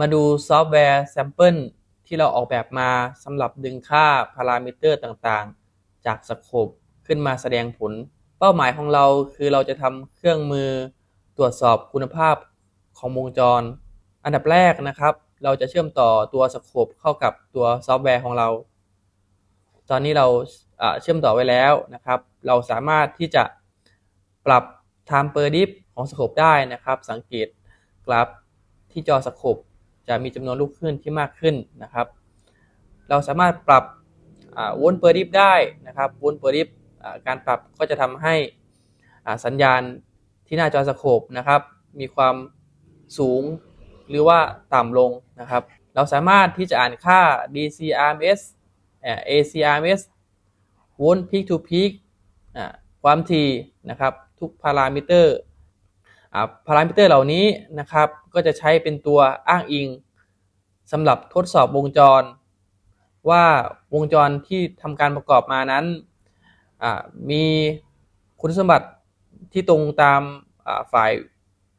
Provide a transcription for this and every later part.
มาดูซอฟต์แวร์แซมเปิลที่เราออกแบบมาสำหรับดึงค่าพารามิเตอร์ต่างๆ จากสโคปขึ้นมาแสดงผล เป้าหมายของเราคือเราจะทำเครื่องมือตรวจสอบคุณภาพของวงจร อันดับแรกนะครับ เราจะเชื่อมต่อตัวสโคปเข้ากับตัวซอฟต์แวร์ของเรา ตอนนี้เราเชื่อมต่อไว้แล้วนะครับ เราสามารถที่จะปรับ time per dip ของสโคปได้นะครับ สังเกตกราฟที่จอสโคป จะมีจำนวนลูกคลื่นที่มากขึ้นนะครับ เราสามารถปรับวน per dip ได้นะครับวน per dip อ่าการปรับก็จะทำให้สัญญาณที่หน้าจอสโคปนะครับ มีความสูงหรือว่าต่ำลงนะครับ เราสามารถที่จะอ่านค่า DCRMSACRMS วลต์ peak to peak ความถี่นะครับ ทุกพารามิเตอร์ พารามิเตอร์เหล่านี้นะครับก็จะใช้เป็นตัวอ้างอิงสำหรับทดสอบวงจร ว่าวงจรที่ทำการประกอบมานั้นมีคุณสมบัติที่ตรงตามฝ่าย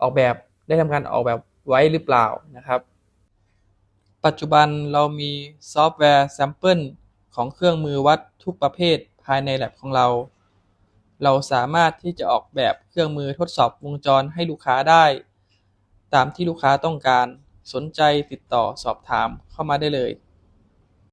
ออกแบบได้ทำการออกแบบไว้หรือเปล่านะครับ ปัจจุบันเรามีซอฟต์แวร์แซมเปิลของเครื่องมือวัดทุกประเภทภายใน lab ของเรา เราสามารถที่จะออกแบบเครื่องมือทดสอบวงจรให้ลูกค้าได้ ตามที่ลูกค้าต้องการ สนใจติดต่อสอบถามเข้ามาได้เลย